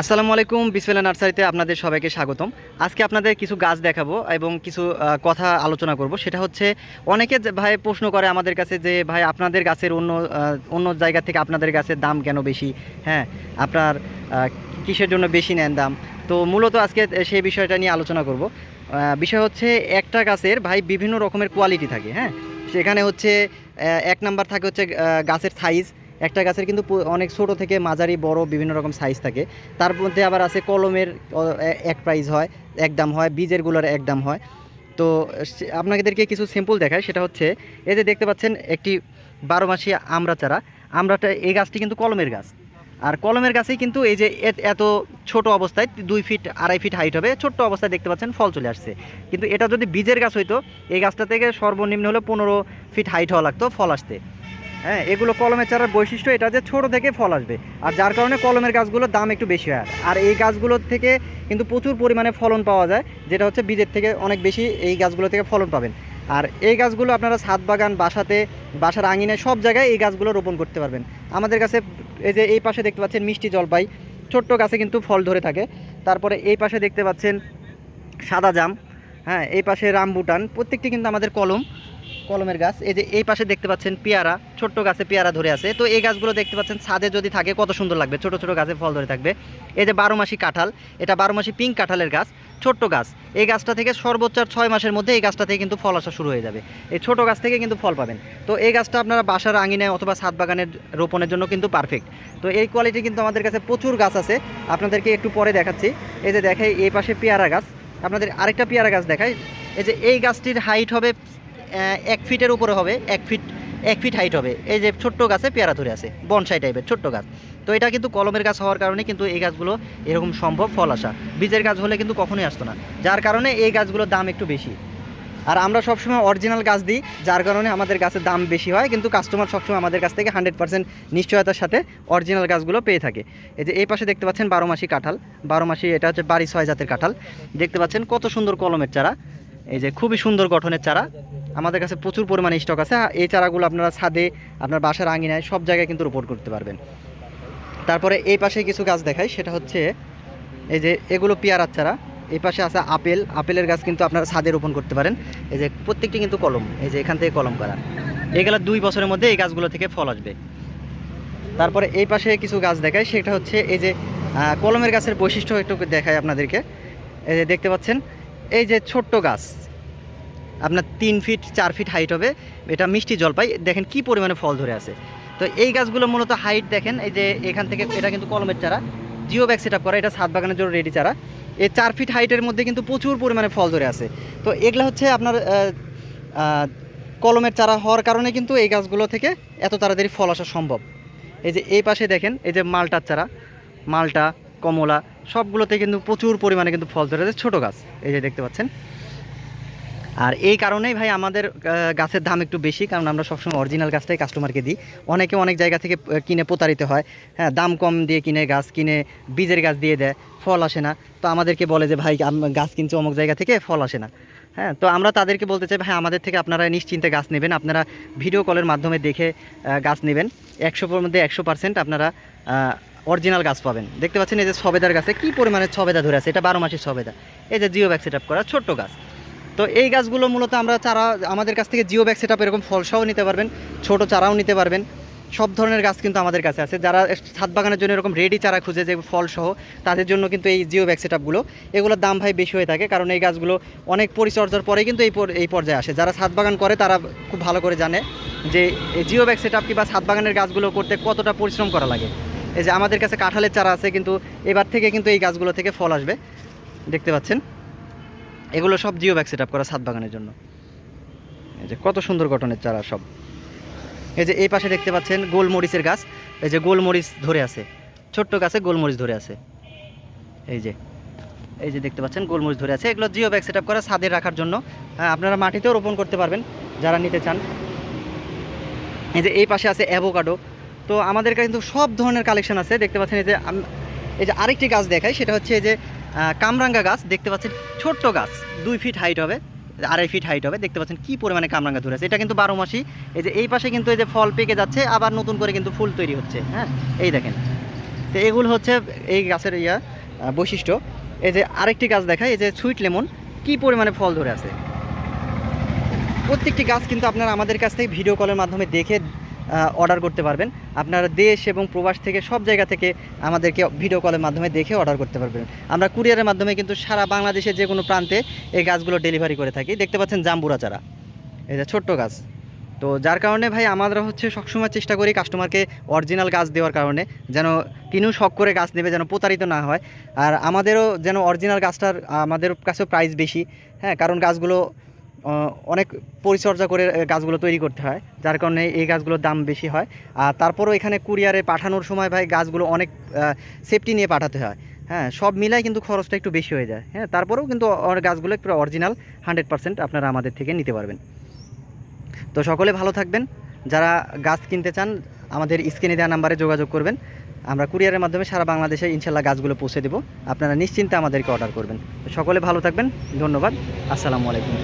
আসসালামু আলাইকুম বিসমিল্লা নার্সারিতে আপনাদের সবাইকে স্বাগতম। আজকে আপনাদের কিছু গাছ দেখাবো এবং কিছু কথা আলোচনা করব। সেটা হচ্ছে, অনেকে ভাই প্রশ্ন করে আমাদের কাছে যে, ভাই, আপনাদের গাছের অন্য অন্য জায়গা থেকে আপনাদের গাছের দাম কেন বেশি? হ্যাঁ আপনার কিসের জন্য বেশি নেন দাম? তো মূলত আজকে সেই বিষয়টা নিয়ে আলোচনা করব। বিষয় হচ্ছে, একটা গাছের ভাই বিভিন্ন রকমের কোয়ালিটি থাকে হ্যাঁ? সেখানে হচ্ছে এক নাম্বার থাকে হচ্ছে গাছের সাইজ একটা গাছের কিন্তু অনেক ছোট থেকে মাঝারি, বড়, বিভিন্ন রকম সাইজ থাকে। তার মধ্যে আবার আছে কলমের এক প্রাইস হয়, এক দাম হয় বীজেরগুলোর এক দাম হয়। তো আপনাদেরকে কিছু সিম্পল দেখায়, সেটা হচ্ছে, এই যে দেখতে পাচ্ছেন, একটি বারো মাসি আমড়া চারা। আমড়াটা এই গাছটি কিন্তু কলমের গাছ। আর কলমের গাছেই কিন্তু এই যে এত ছোট অবস্থায়, দুই ফিট আড়াই ফিট হাইট হবে, ছোট্ট অবস্থায় দেখতে পাচ্ছেন, ফল চলে আসছে। কিন্তু এটা যদি বীজের গাছ হইতো, এই গাছটা থেকে সর্বনিম্ন হলে পনেরো ফিট হাইট হওয়া লাগতো ফল আসতে। হ্যাঁ এগুলো কলমের চারার বৈশিষ্ট্য এটা যে ছোট থেকে ফল আসবে। আর যার কারণে কলমের গাছগুলোর দাম একটু বেশি হয়। আর এই গাছগুলোর থেকে কিন্তু প্রচুর পরিমাণে ফলন পাওয়া যায়, যেটা হচ্ছে বীজের থেকে অনেক বেশি এই গাছগুলো থেকে ফলন পাবেন। আর এই গাছগুলো আপনারা ছাদ বাগান, বাসাতে, বাসার আঙিনায় সব জায়গায় এই গাছগুলো রোপণ করতে পারবেন। আমাদের কাছে এই যে এই পাশে দেখতে পাচ্ছেন মিষ্টি জলপাই, ছোট্ট গাছে কিন্তু ফল ধরে থাকে। তারপরে এই পাশে দেখতে পাচ্ছেন সাদা জাম হ্যাঁ এই পাশে রামবুটান, প্রত্যেকটি কিন্তু আমাদের কলম। কলমের গাছ। এই যে এই পাশে দেখতে পাচ্ছেন পেয়ারা, ছোট্ট গাছে পেয়ারা ধরে আছে। তো এই গাছগুলো দেখতে পাচ্ছেন ছাদে যদি থাকে কত সুন্দর লাগবে। ছোট ছোট গাছে ফল ধরে থাকবে। এই যে বারো মাসি কাঁঠাল, এটা বারো মাসি পিঙ্ক কাঁঠালের গাছ, ছোট্ট গাছ। এই গাছটা থেকে সর্বোচ্চ ছয় মাসের মধ্যে এই গাছটা থেকে কিন্তু ফল আসা শুরু হয়ে যাবে। এই ছোট গাছ থেকে কিন্তু ফল পাবেন। তো এই গাছটা আপনারা বাসার আঙিনায় অথবা ছাদ বাগানের রোপণের জন্য কিন্তু পারফেক্ট তো এই কোয়ালিটি কিন্তু আমাদের কাছে প্রচুর গাছ আছে। আপনাদেরকে একটু পরে দেখাচ্ছি। এই যে দেখে এই পাশে পেয়ারা গাছ। আপনাদের আরেকটা পেয়ারা গাছ দেখায় এই যে এই গাছটির হাইট হবে এক ফিটের উপরে হবে, এক ফিট এক ফিট হাইট হবে। এই যে ছোট্ট গাছে পেয়ারা ধরে আছে, বনসাই টাইপের ছোট্ট গাছ। তো এটা কিন্তু কলমের গাছ হওয়ার কারণে কিন্তু এই গাছগুলো এরকম সম্ভব ফল আসা। বীজের গাছ হলে কিন্তু কখনোই আসতো না, যার কারণে এই গাছগুলোর দাম একটু বেশি। আর আমরা সবসময় অরিজিনাল গাছ দিই, যার কারণে আমাদের গাছের দাম বেশি হয়, কিন্তু কাস্টমার সবসময় আমাদের কাছ থেকে হান্ড্রেড পার্সেন্ট নিশ্চয়তার সাথে অরিজিনাল গাছগুলো পেয়ে থাকে। এই যে এই পাশে দেখতে পাচ্ছেন বারো মাসি কাঁঠাল। বারো মাসি, এটা হচ্ছে বাড়ি ছয় জাতের কাঁঠাল। দেখতে পাচ্ছেন কত সুন্দর কলমের চারা। এই যে খুবই সুন্দর গঠনের চারা। আমাদের কাছে প্রচুর পরিমাণে স্টক আছে। এই চারাগুলো আপনারা ছাদে, আপনার বাসার আঙিনায় সব জায়গায় কিন্তু রোপণ করতে পারবেন। তারপরে এই পাশে কিছু গাছ দেখাই, সেটা হচ্ছে এই যে এগুলো পেয়ারার চারা। এই পাশে আছে আপেল। আপেলের গাছ কিন্তু আপনারা ছাদে রোপণ করতে পারেন। এই যে প্রত্যেকটি কিন্তু কলম, এই যে এখান থেকে কলম করা। এগুলো দুই বছরের মধ্যে এই গাছগুলো থেকে ফল আসবে। তারপরে এই পাশে কিছু গাছ দেখায় সেটা হচ্ছে এই যে কলমের গাছের বৈশিষ্ট্য একটু দেখায় আপনাদেরকে। এই যে দেখতে পাচ্ছেন, এই যে ছোট্ট গাছ। আপনার তিন ফিট চার ফিট হাইট হবে। এটা মিষ্টি জলপাই। দেখেন কি পরিমাণে ফল ধরে আছে। তো এই গাছগুলো মূলত হাইট দেখেন, এই যে এখান থেকে এটা কিন্তু কলমের চারা। জিও ব্যাগ সেট করা, এটা ছাদ বাগানের জন্য রেডি চারা। এই চার ফিট হাইটের মধ্যে কিন্তু প্রচুর পরিমাণে ফল ধরে আছে। তো এগুলো হচ্ছে আপনার কলমের চারা হওয়ার কারণে কিন্তু এই গাছগুলো থেকে এত তাড়াতাড়ি ফল আসা সম্ভব। এই যে এই পাশে দেখেন, এই যে মালটার চারা, মালটা, কমলা, সবগুলোতে কিন্তু প্রচুর পরিমাণে কিন্তু ফল ধরে আছে। ছোটো গাছ, এই যে দেখতে পাচ্ছেন। আর এই কারণেই ভাই আমাদের গাছের দাম একটু বেশি, কারণ আমরা সবসময় অরিজিনাল গাছটাই কাস্টমারকে দিই। অনেকে অনেক জায়গা থেকে কিনে প্রতারিত হয়। হ্যাঁ দাম কম দিয়ে কিনে গাছ, কিনে বীজের গাছ দিয়ে দেয়, ফল আসে না। তো আমাদেরকে বলে যে, ভাই গাছ কিনছে অমুক জায়গা থেকে, ফল আসে না। হ্যাঁ তো আমরা তাদেরকে বলতে চাই, ভাই, আমাদের থেকে আপনারা নিশ্চিন্তে গাছ নেবেন। আপনারা ভিডিও কলের মাধ্যমে দেখে গাছ নেবেন। একশোর মধ্যে একশো পার্সেন্ট আপনারা অরিজিনাল গাছ পাবেন। দেখতে পাচ্ছেন এই যে সবেদার গাছে কী পরিমাণে সবেদা ধরে আছে, এটা বারো মাসের সবেদা এই যে জিও ব্যাগ সেট আপ করা ছোট্ট গাছ। তো এই গাছগুলো মূলত আমরা চারা, আমাদের কাছ থেকে জিও ব্যাগ সেট এরকম ফলসহ নিতে পারবেন, ছোট চারাও নিতে পারবেন। সব ধরনের গাছ কিন্তু আমাদের কাছে আছে। যারা ছাদ বাগানের জন্য এরকম রেডি চারা খুঁজে, যে ফলসহ, তাদের জন্য কিন্তু এই জিও ব্যাগ সেট আপগুলো এগুলোর দাম ভাই বেশি হয়ে থাকে, কারণ এই গাছগুলো অনেক পরিচর্যার পরে কিন্তু এই এই পর্যায়ে আসে। যারা ছাদ বাগান করে, তারা খুব ভালো করে জানে যে এই জিও ব্যাগ সেট আপ কিংবা ছাদ বাগানের গাছগুলো করতে কতটা পরিশ্রম করা লাগে। এই যে আমাদের কাছে কাঁঠালের চারা আছে, কিন্তু এবার থেকে কিন্তু এই গাছগুলো থেকে ফল আসবে। দেখতে পাচ্ছেন? এগুলো সব জিও ব্যাগ সেট করা ছাদ বাগানের জন্য। এই যে কত সুন্দর গঠনের চারা সব। এই যে এই পাশে দেখতে পাচ্ছেন গোলমরিচের গাছ। এই যে গোলমরিচ ধরে আছে। ছোট্ট গাছে গোলমরিচ ধরে আছে। এই যে এই যে দেখতে পাচ্ছেন গোলমরিচ ধরে আছে। এগুলো জিও ব্যাগ সেট আপ করা ছাদে রাখার জন্য। হ্যাঁ, আপনারা মাটিতেও রোপণ করতে পারবেন যারা নিতে চান। এই যে এই পাশে আছে অ্যাভোকাডো। তো আমাদের কিন্তু সব ধরনের কালেকশন আছে। দেখতে পাচ্ছেন এই যে এই যে আরেকটি গাছ দেখায় সেটা হচ্ছে এই যে কামরাঙ্গা গাছ, দেখতে পাচ্ছেন ছোট্ট গাছ, দুই ফিট হাইট হবে, আড়াই ফিট হাইট হবে, দেখতে পাচ্ছেন কি পরিমাণে কামরাঙ্গা ধরেছে এটা কিন্তু বারো মাসি, এই যে এই পাশে কিন্তু এই যে ফল পেকে যাচ্ছে, আবার নতুন করে কিন্তু ফুল তৈরি হচ্ছে হ্যাঁ? এই দেখেন। তো এগুলো হচ্ছে এই গাছের ইয়া বৈশিষ্ট্য। এই যে আরেকটি গাছ দেখায় এই যে সুইট লেমন কি পরিমাণে ফল ধরে আছে? প্রত্যেকটি গাছ কিন্তু আপনারা আমাদের কাছ থেকে ভিডিও কলের মাধ্যমে দেখে অর্ডার করতে পারবেন। আপনারা দেশ এবং প্রবাস থেকে সব জায়গা থেকে আমাদেরকে ভিডিও কলের মাধ্যমে দেখে অর্ডার করতে পারবেন। আমরা কুরিয়ারের মাধ্যমে কিন্তু সারা বাংলাদেশের যে কোনো প্রান্তে এই গাছগুলো ডেলিভারি করে থাকি। দেখতে পাচ্ছেন জাম্বুরা চারা। এই যে ছোট্ট গাছ। তো যার কারণে ভাই, আমরা হচ্ছে সবসময় চেষ্টা করি কাস্টমারকে অরিজিনাল গাছ দেওয়ার কারণে, যেন তিনিও শখ করে গাছ নেবে, যেন প্রতারিত না হয়। আর আমাদেরও যেন অরিজিনাল গাছটার, আমাদের কাছেও প্রাইস বেশি। হ্যাঁ কারণ গাছগুলো অনেক পরিচর্যা করে গাছগুলো তৈরি করতে হয়, যার কারণে এই গাছগুলোর দাম বেশি হয়। আর তারপরেও এখানে কুরিয়ারে পাঠানোর সময় ভাই গাছগুলো অনেক সেফটি নিয়ে পাঠাতে হয়। হ্যাঁ সব মিলাই কিন্তু খরচটা একটু বেশি হয়ে যায়। হ্যাঁ তারপরেও কিন্তু গাছগুলো একটু অরিজিনাল হান্ড্রেড পার্সেন্ট আপনারা আমাদের থেকে নিতে পারবেন। তো সকলে ভালো থাকবেন। যারা গাছ কিনতে চান, আমাদের স্ক্রিনে দেওয়া নাম্বারে যোগাযোগ করবেন। আমরা কুরিয়ারের মাধ্যমে সারা বাংলাদেশে ইনশাল্লাহ গাছগুলো পৌঁছে দেবো। আপনারা নিশ্চিন্তে আমাদেরকে অর্ডার করবেন। সকলে ভালো থাকবেন। ধন্যবাদ। আসসালামু আলাইকুম।